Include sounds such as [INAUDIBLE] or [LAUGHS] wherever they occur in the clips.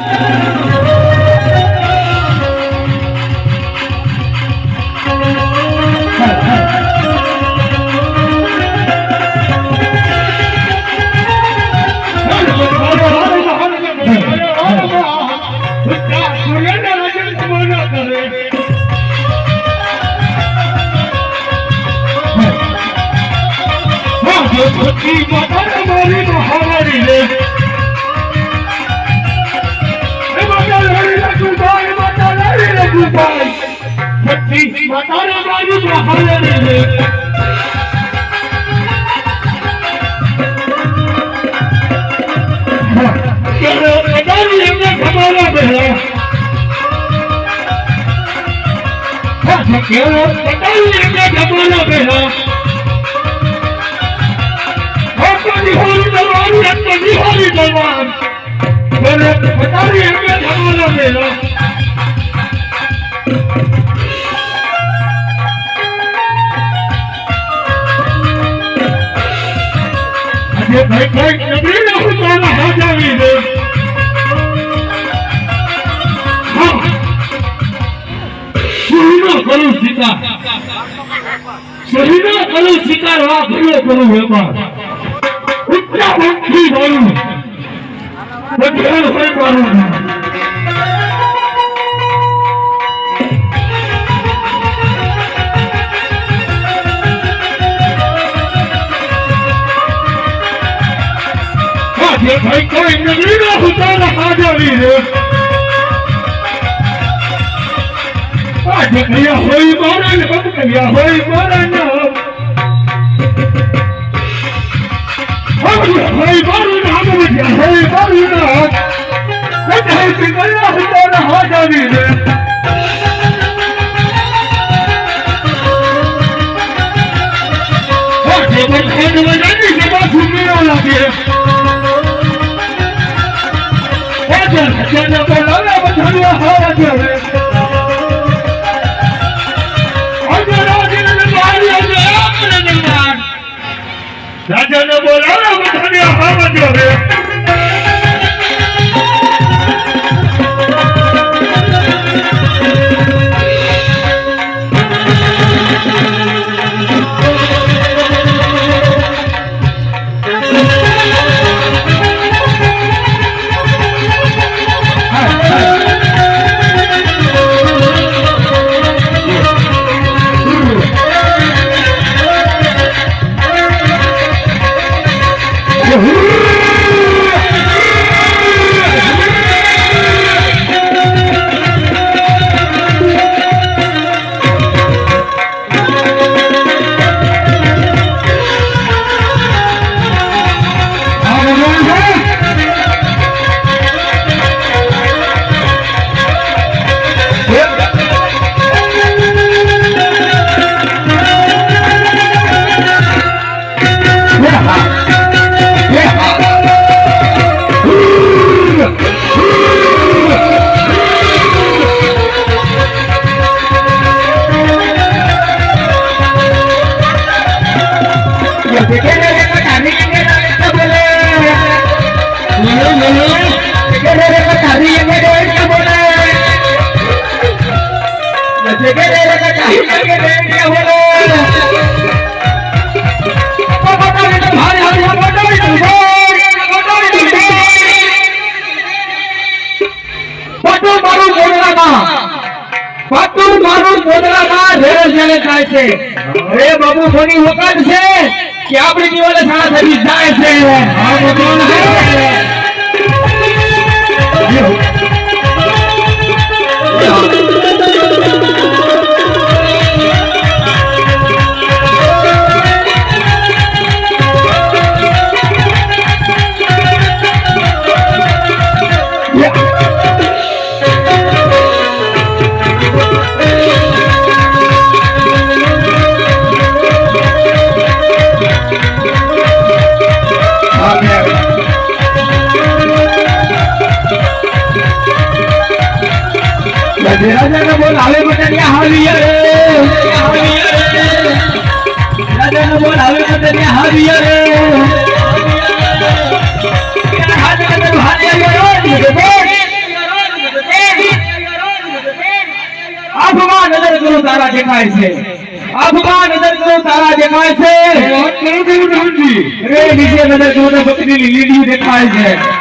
મારી [LAUGHS] કેવો અદાની એમને ખબર બેહા આજે ભાઈ ભાઈ નબળી ના હું તારા હાથ આવી દે કરું શિકાર સુહીનો કરું શિકાર વા ભૂલો કરું વેપાર ઉત્તરાખંડથી ભરું બધું હોય મારું કોઈ નબળી ના હું તારા હાથ કયા હોય મારા ને કયા હોય મારા હવે હોય મારું નામ વધ્યા હોય મારું નામ બધા તારા હાથ આવી રે આજે બોલવામાં રેલ છે. રે બાબુ સોની વખત છે કે આપણી દિવાલે સારા થઈ જાય છે. રાજાને બોલ હાલે બટરિયા હાવીએ રાજાને બોલ હાલે બટરિયા હાવીએ આંખમાં દેખાય છે આંખમાં નજર કરો તારા દેખાય છે રે નીચે નજર કરો તો બકરીની લીડી દેખાય છે.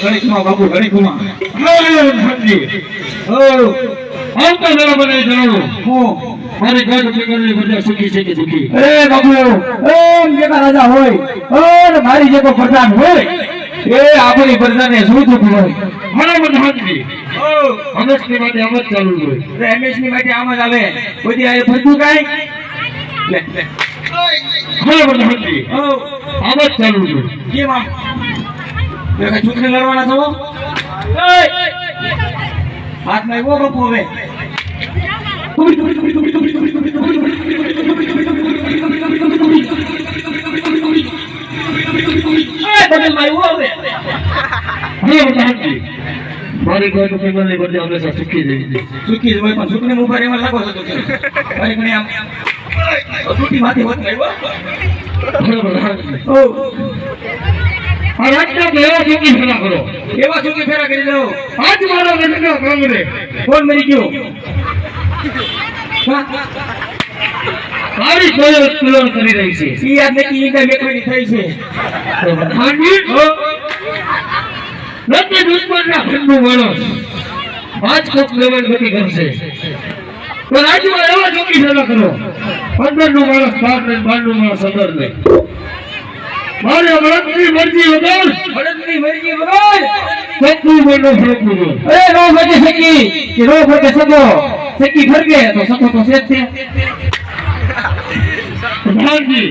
ખમા બાપુ ઓ આવતા જરા બને જણાવો. હું મારી ઘર પીકરની બધા સુખી છે કે દુખી એ બાપુ ઓમ જેકા રાજા હોય અને મારી જેકો પ્રધાન હોય. એ આપણી પ્રજાને શું દુઃખ હોય? હા ઓ હમેશની માટે આમ જ ચાલુ હોય રમેશની માટે આમ જ આવે. બધી આ ફરતું કાઈ? હા પ્રધાનજી ઓ આમ જ ચાલુ હોય કેમ ચૂંટણી લડવાના છો હાથમાં એવો બપુ હવે? મારી હંમેશા સુખી છે. ચૂકી પણ સુખની ઊભા રહેવા લાગો છો ઘણી આમ માંથી ઓ આ રાજ્ય કેવા સુખી ભલા કરો? એવા ચૂંટણી ફેરા કરી દો આજ મારા કામરે કોણ મરી ગયો? હા? મારી કોઈ કરી રહી છે. ઈ યાદ નથી મેકવાની થઈ છે. પ્રધાનજી નથી દુશ્મનના માણસ. પાંચ કોક લેવલ ગતિ કરશે તો રાજ્યમાં એવા ચોકી કરો. પંદરનું માણસ બાર ને બારનું માણસ અંદર ને મારે મળતની મરજી વગર. બળદની મરજી વગર. મણનો ફરક મૂકો અરે નો ફરકે સકી કે નો ફરકે સગો સકી ફરગે તો સકો તો સેજ છે. પ્રધાનજી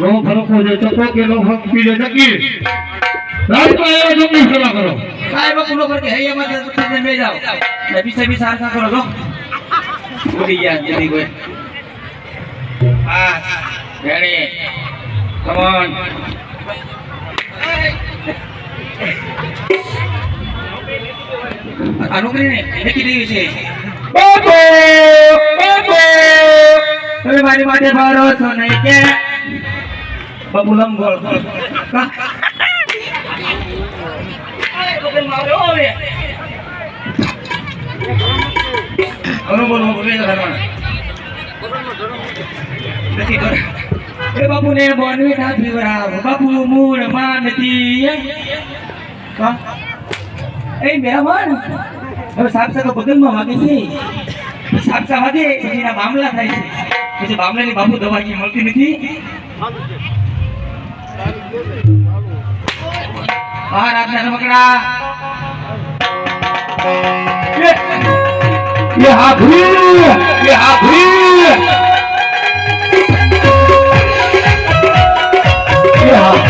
નો ફરક હોય ચકો કે નો ફરક પીડે નક્કી રાજ્યમાં એવા ચોકી ભેગા કરો? સાહેબ કુલો નો કે હૈયા માં તો તમે બે જાઓ. ને પીછે પીછે હારસા કરો તો ભૂલી ગયા જલ્દી કોઈ. હા. રેડી. ઓન આ નોકરીને લેખી દેવી છે. બાપુ બાપુ. તમે મારી માટે ભરોસો નહીં કે બાપુ લંબોળ કા એ બાપુને બોનવી ના પીવરાવ બાપુ મૂળ માનતી એ મહેમાન. હવે સાપ સાપ પગનમાં વાગે છે. સાપ સાપ વાગે પછી એના મામલા થાય છે. પછી મામલાની બાપુ દવા કે મળતી નથી. હા, રાતના રમકડા. એ હાફરી એ હાફરી. 非好。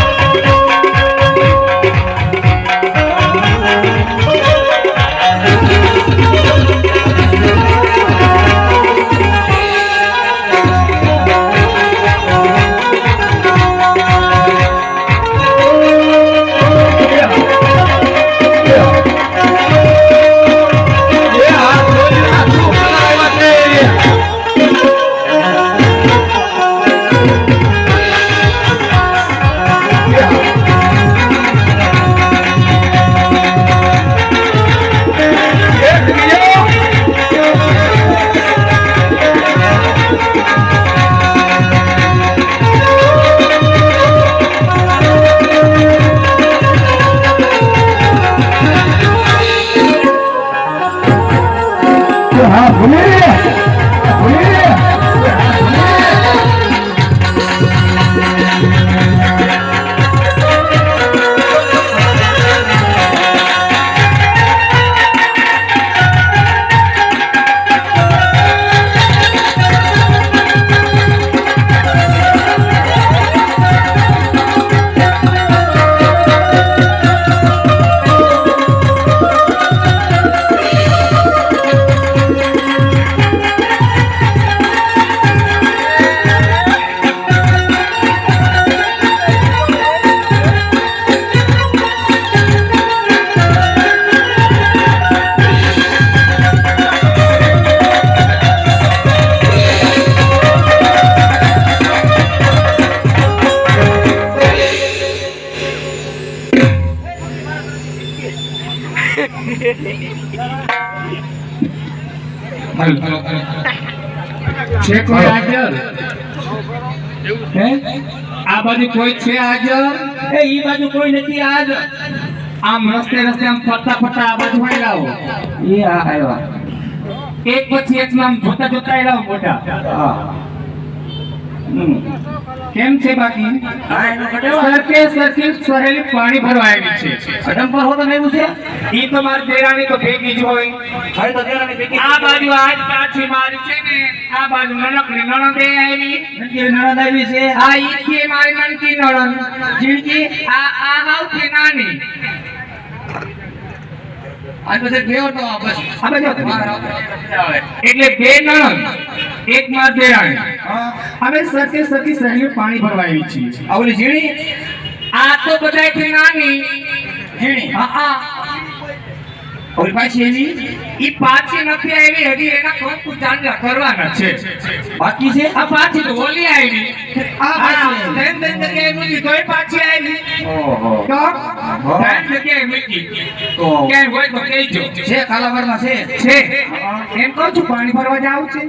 છે કોઈ હાજર હે? આ બાજુ કોઈ છે હાજર એ ઈ બાજુ કોઈ નથી આજ. આમ રસ્તે રસ્તે આમ ફરતા ફરતા આ બાજુ હોય લાવો એ આ આવ્યા. એક પછી એક નામ જોતા જોતા લાવો મોટા. હા. કેમ છે બાકી? કટેવા સરકે સહેલી પાણી ભરવા આવી છે. અડમ પર હો તો એવું છે? ઈ તમારી દેરાની તો ભેગી જ હોય. હવે તો દેરાની ભેગી આ બાજુ આજ પાછી મારી છે ને. આ બાજુ નનકડી નણંદે આવી. નંદી નણંદ આવી છે. આ ઈ છે મારી નણકી નણંદ. જીણકી આ આ સૌથી નાની. બસ. આ બાજુ એટલે બે નણંદ એક માં દેરાણી હા હવે સરકે સરકી સહેલી પાણી ભરવા આવી છીએ આ ઝીણી? આ તો બધાયથી નાની. ઝીણી. હા હા. ઓલી પાછી ઈ પાછી નથી આવી હજી એના કંકુ ચાંદલા કરવાના છે. બાકી છે? આ પાછી તો ઓલી આવી. આ આ ત્રણ ત્રણ જગ્યાએ મૂકી તોય પાછી આવી. ઓહો. તો ત્રણ જગ્યાએ મૂકી. તો ક્યાંય હોય તો કહેજો. છે કાલાવરમાં છે? છે. એમ કહું છું પાણી ભરવા જાવ છે.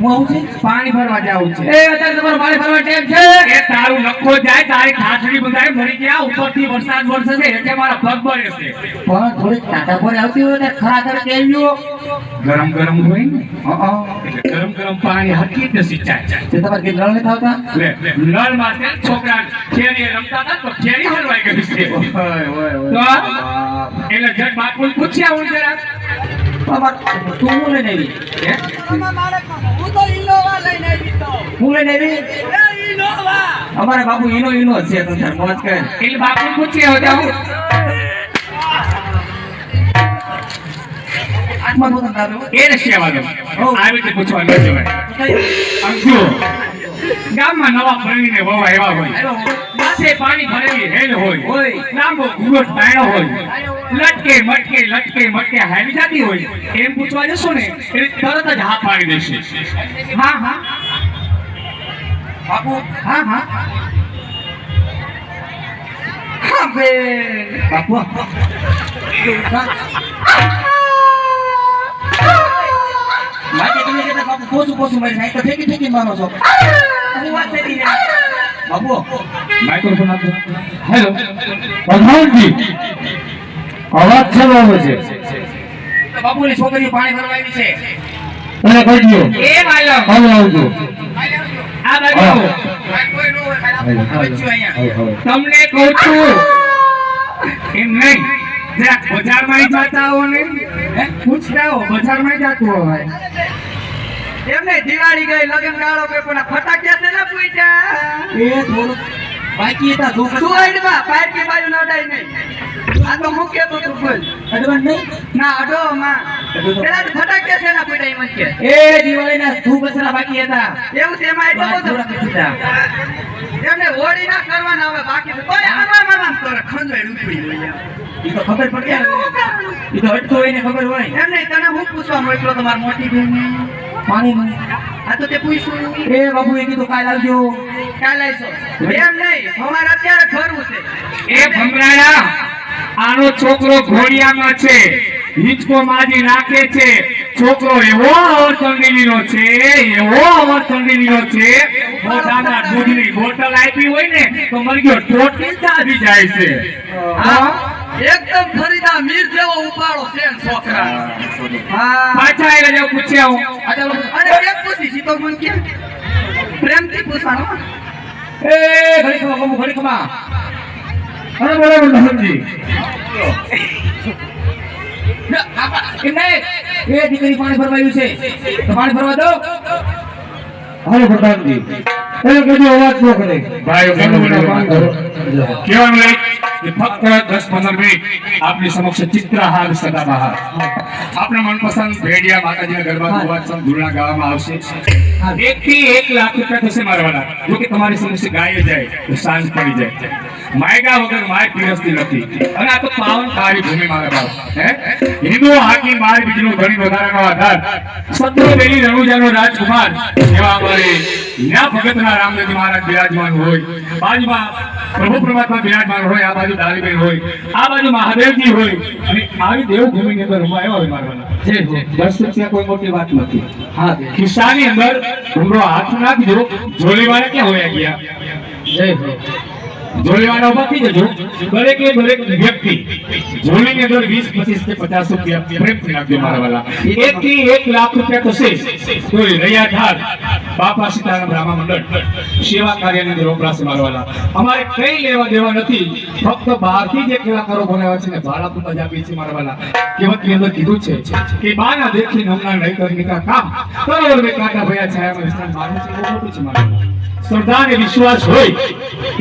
હું આવું છે? પાણી ભરવા જાવ છે. એ અત્યારે તમારો પાણી ભરવા ટાઈમ છે? એ તારું લખો જાય તારી ખાસડી બંધાય મરી ગયા ઉપરથી વરસાદ વરસે છે એટલે મારા પગ બળે છે. પણ થોડી ટાટા પર આવતી હોય ને ખરાખર કેવ્યો ગરમ ગરમ હોય ને? હા એટલે ગરમ ગરમ પાણી હકી જ સિંચાય. તે તમારે કે નળ ને થાવતા લે નળમાં છોકરા ખેરી રમતા હતા તો ખેરી હલવાઈ ગઈ છે. ઓય ઓય ઓય. તો એટલે જગ બાપુ પૂછ્યા હું જરા બાબા તું હું લઈને આવી હે? તો ઇનોવા લઈને આવી તો હું લઈને આવી ઇનોવા અમારા બાપુ ઇનો ઇનો હશે છે તું તાર મોજ કરે એટલે બાપુ આત્મા એ રશિયા વાગે આવી રીતે પૂછવાનું છે જુઓ ગામમાં નવા પ્રવીણ વવા એવા હોય. માથે પાણી ભરેલી હેલ હોય. લાંબો ઘૂંઘટ પાણ્યો હોય. લટકે મટકે લટકે મટકે હાલી જતી હોય. એમ પૂછવા જશો ને એટલે તરત જ હા પાડી દેશે. હા હા. બાપુ. હા હા. હા બેન. બાપુ. મારી તમે કહેતા બાપુ પોસું પોસું મારી નાઈ તો ઠેકી ઠેકી મારો છો. હું વાત થઈ ગઈ બાપુ માઇક્રોફોન આપજો. હેલો પ્રધાનજી અવાજ છે આવે છે? બાપુની છોકરીઓ પાણી ભરવા આવી છે. એને કહી એ માલમ હવે આવજો. આ બાજુ આવો. કોઈ ન હોય, ખાલી બચ્યું અહીંયા. તમને કહું છું એમ નહીં જરાક બજારમાં જતા હો ને? પૂછતા હો બજારમાં જતું હોય એમને દિવાળી ગઈ લગન ગાળો કે પણ ફટાક્યા છે ને પૂછ્યા? એ થોડું બાકી હતા ધૂપ તું આઈડમાં પાર્ટી બાજુ નડાય નહીં. આ તો મુખ્ય તો તું બોલ. અડવાન નહીં ના અડો માં. પેલા તો છે ને પૂછ્યા એમ કે. એ દિવાળીના ધૂપ અસરા બાકી હતા. એવું છે એમાં એટલું થોડા એમને હોળી ના કરવાના હવે બાકી તો કોઈ આમાં આમાં આમ કરે ઉપડી હોય ઈ તો ખબર પડી ઈ તો અટકો હોય ને ખબર હોય. એમ નહીં તને હું પૂછવા મોકલો તમારી મોટી બેન? પાણી આ તો તે પૂછ્યું. એ બાબુ એ કીધું કાલ આવજો. કાલે આવીશો. એમ નહીં અમારે અત્યારે ફરવું છે. એ ભમરાડા આનો છોકરો ઘોડિયામાં છે. હિંચકો માજી નાખે છે. છોકરો એવો અવરચંડીલીનો છે એવો અવરચંડીલીનો છે. મોઢામાં દૂધની બોટલ આપી હોય ને તો મરગ્યો ટોટી જ આવી જાય છે. એકદમ ફરીદા મીર જેવો ઉપાડો છે છોકરા. હા. પાછા એટલે જો પૂછ્યા હું. અને એક પૂછી તો મન કે. પ્રેમથી પૂછવાનું. એ ઘડી ખમા ઘડી ખમા અરે બરાબર નહીં? એ દીકરી પાણી ભરવાયું છે. પાણી ભરવા દો. હાલો પ્રધાનજી. એને કદી અવાજ ન કરે. ભાઈઓ કહેવાનું નહીં કે ફક્ત દસ પંદર મિનિટ આપની સમક્ષ ચિત્રહાર સદાબહાર. આપણા મનપસંદ ભેડિયા માતાજીના ગરબા અવાજ સમ ધૂળના ગાવામાં આવશે. એક થી એક લાખ રૂપિયા થશે મારવાના. જો કે તમારી સમક્ષ ગાય જાય તો સાંજ પડી જાય. માયગા વગર માય પીરસતી નથી. અને આ તો પાવન તારી ભૂમિ મારા બાપ. હે? હિન્દુ હાકી બાર બીજનો ઘણી વધારાનો આધાર. સત્રો બેલી રણુજાનો રાજકુમાર. એવા અમારે ન્યા ભગતના રામદેવજી મહારાજ બિરાજમાન હોય બાજુમાં પ્રભુ પરમાત્મા બિરાજમાન હોય આ બાજુ દાલીબેન હોય આ બાજુ મહાદેવજી હોય અને આવી દેવભૂમિની અંદર હું આવ્યો મારવાના. દસ રૂપિયા કોઈ મોટી વાત નથી. હા ખિસ્સાની અંદર ઘૂંઘરો હાથ નાખજો જોલીવાળા ક્યાં હોયા ગયા? જય. અમારે કઈ લેવા દેવા નથી. ફક્ત બહારથી જે કલાકારો બોલાવ્યા છે ને ભાડા પર મજા આપીએ છીએ મારા વાલા. અંદર કીધું છે કે બાના દેખી નમના નહીં કરી કામ. કરોડ કાંટા ભયા છાયામાં મારું છે મોટું. શ્રદ્ધા વિશ્વાસ હોય,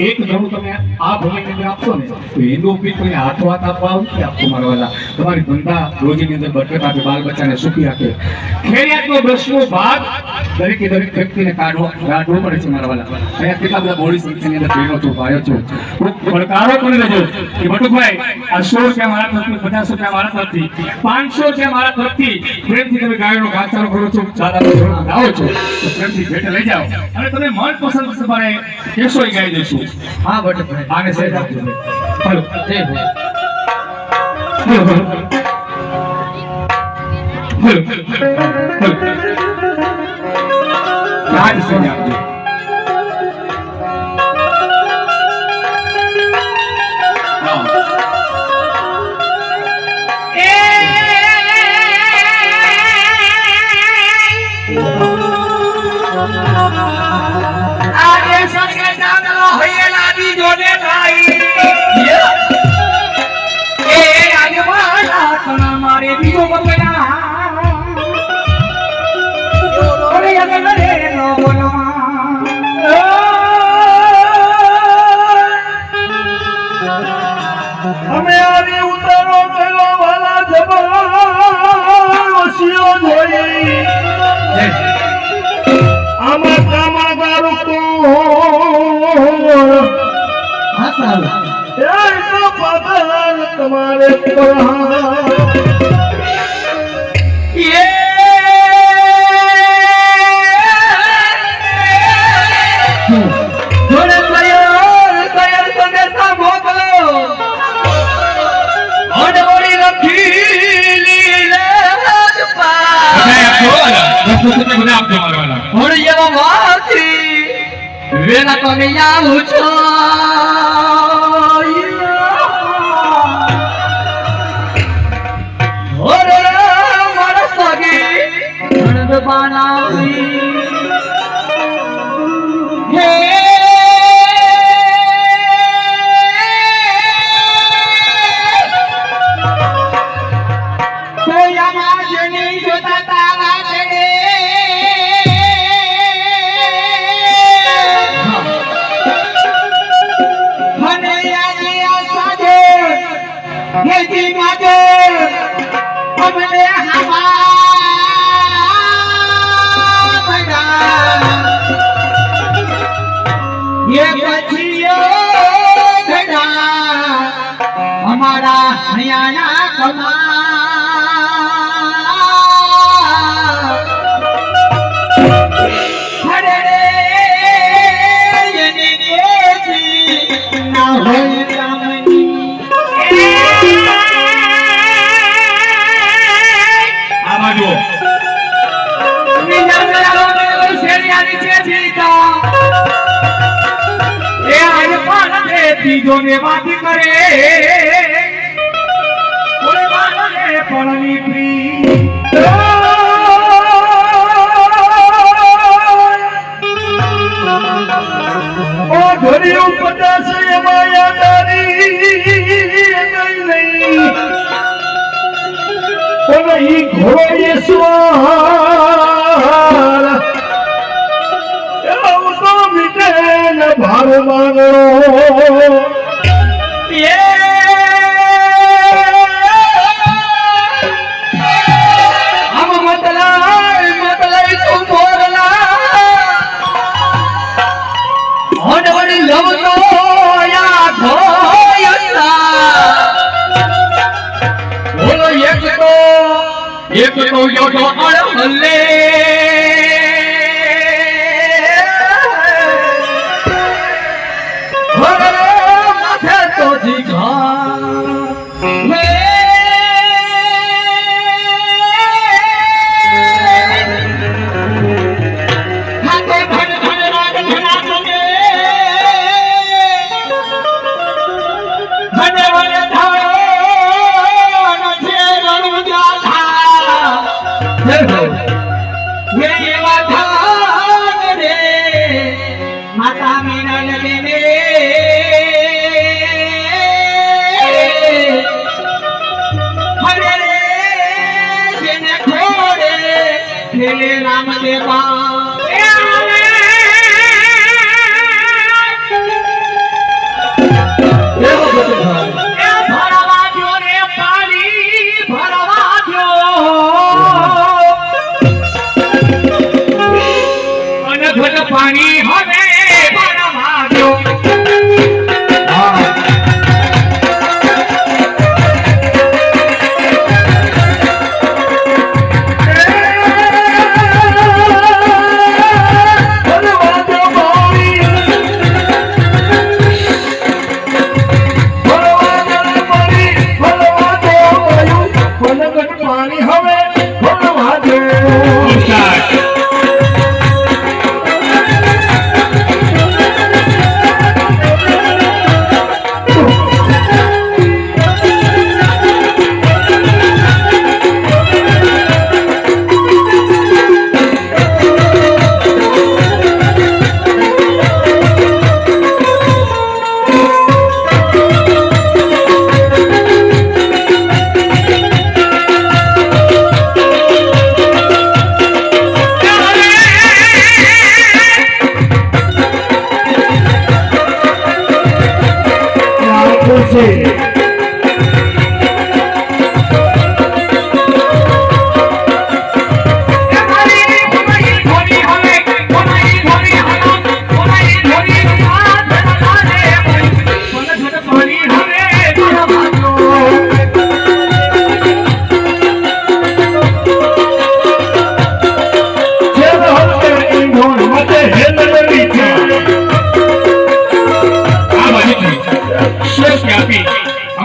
એક ઘણું તમે આ ભૂમિની અંદર આપશો ને, તો હિન્દુ પીર કોઈને હાથો હાથ આપવા આવું નથી આપતું મારા વાલા તમારી ધંધા રોજીની અંદર બરકત આપે બાલ બચ્ચાને સુખી આપે ખેડિયાતનો દસમો ભાગ દરેકે દરેક વ્યક્તિને કાઢવો કાઢવો પડે છે મારા વાલા અહીંયા કેટલા બધા બોડી સંખ્યાની અંદર બહેનો છો ભાઈઓ છો. પડકારો કરી લેજો કે બટુકભાઈ, આ સો રૂપિયા મારા તરફથી, પચાસ રૂપિયા મારા તરફથી, પાંચસો રૂપિયા મારા તરફથી. પ્રેમથી તમે ગાયોનો ઘાસચારો કરો છો ઘોડો લાવો છો પ્રેમથી ભેટ લઈ જાઓ. અને તમે મનપસંદ તમારે કેસો ગાઈ દઈશું. હા ભટ્ટ આને સહેજ આપજો. હાલો. જય હો હાલો હાલો. હાલો. હાલો. રાજ સહેજ આપજો. આવી ઉતારો કર્યો વાલા જબા વસીઓ જોઈ. આમાં હા સારું. એ તો પગાર તમારે પહાડ. આપજો મારા વાલા હોળિયા વાથી વેલા તમે આવું છો ઓરે મારા સગી ગણદ બીજો ને વાત કરે પળની પ્રી પચાસ એમાં યાદારી કઈ નહીં ઓલો ઈ ઘોડો ઈશ્વર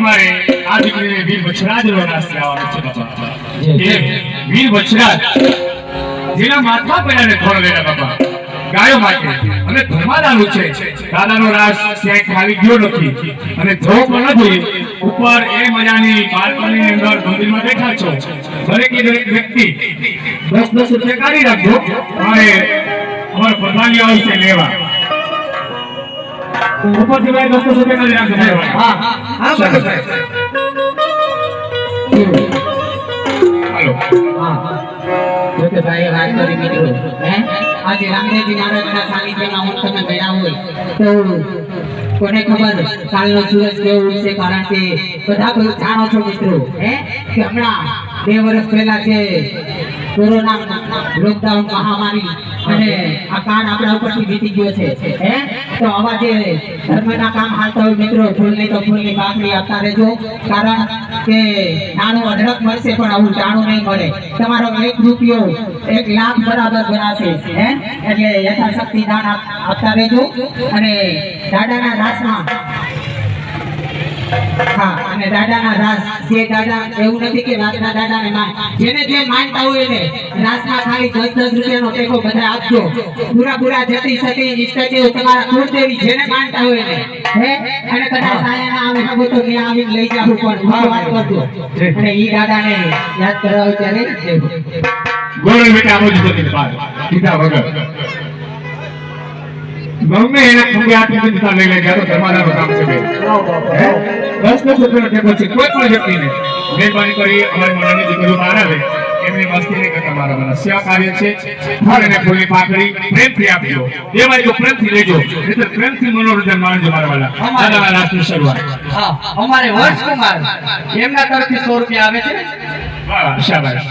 અમારે આ દીકરીને વીર વછરાજ રાસ્તે આવવાનો છે બાપા. વીર વછરાજ જેના માથા પહેલા થોડ લેલા બાપા. ગાયો માટે અને ધર્માદાનું છે દાદાનો રાસ ક્યાંય ખાલી ગયો નથી. અને જો પણ નથી ઉપર એ મજાની બાલ્કનીની અંદર મંદિરમાં બેઠા છો. દરેક દરેક વ્યક્તિ દસ દસ રૂપિયા કાઢી રાખજો. અને અમારા પ્રધાની આવશે લેવા. ઉપરથી ભાઈ દસ દસ રૂપિયા કાઢી રાખજો ભાઈ. હા હા કરી હે હોય તો કોને ખબર કાલનો સૂરજ કેવો ઉગશે કારણ કે બધા કોઈ છો હે કે હમણાં બે વર્ષ પહેલા છે કોરોના લોકડાઉન મહામારી અને આ કાન આપણા ઉપરથી વીતી ગયો છે. હે? તો આવા જે ધર્મના કામ હાલતા હોય મિત્રો ફૂલની તો ફૂલની બાકડી આપતા રહેજો. કારણ કે નાનું અઢળક મળશે પણ આવું જાણું નહીં મળે. તમારો એક રૂપિયો એક લાખ બરાબર ગણાશે હે? એટલે યથાશક્તિ દાન આપ- આપતા રહેજો. અને દાદાના રાસમાં હા અને દાદાના રાસ. જે દાદા એવું નથી કે રાસના દાદાને માન. જેને જે માનતા હોય એને રાસના ખાલી 10 10 રૂપિયાનો ટેકો બધા આપજો. પૂરા પૂરા જતી સતી ઈષ્ટદેવ તમારા કુળદેવી જેને માનતા હોય એને. હે? અને કદાચ આયા આવે શકો તો ત્યાં આવીને લઈ જાવ પણ હું વાત કરજો અને ઈ દાદાને યાદ કરાવો ત્યારે. ગોળ બેટા આમ જ જતી સીધા વગર. ગમે એને ખંભે આપી દીધા લઈ લે જ્યારે તમારા કામ છે બે? દસ દસ રૂપિયાનો ટેકો છે કોઈ પણ વ્યક્તિને મહેરબાની કરી અમારી મંડળની દીકરીઓ બહાર આવે એમની મસ્તી નહીં કરતા મારા વાલા સેવા કાર્ય છે. ફળ અને ફૂલની પાકડી પ્રેમથી આપજો. દેવાય તો પ્રેમથી લેજો નહીંતર પ્રેમથી મનોરંજન માણજો મારા વાલા. દાદાના રાસની શરૂઆત. હા અમારે વર્ષકુમાર એમના તરફથી સો રૂપિયા આવે છે. વાહ, શાબાશ.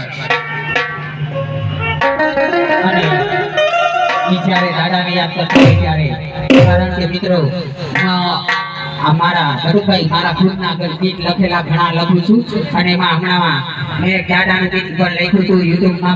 અને જ્યારે દાદાને યાદ કરતો ત્યારે, કારણ કે મિત્રો અમારા મારા ધરુભાઈ મારા ખુદના ગીત લખેલા ઘણા લખું છું. અને એમાં હમણાં મેં દાદાનું ગીત પણ લખ્યું હતું, યુટ્યુબમાં.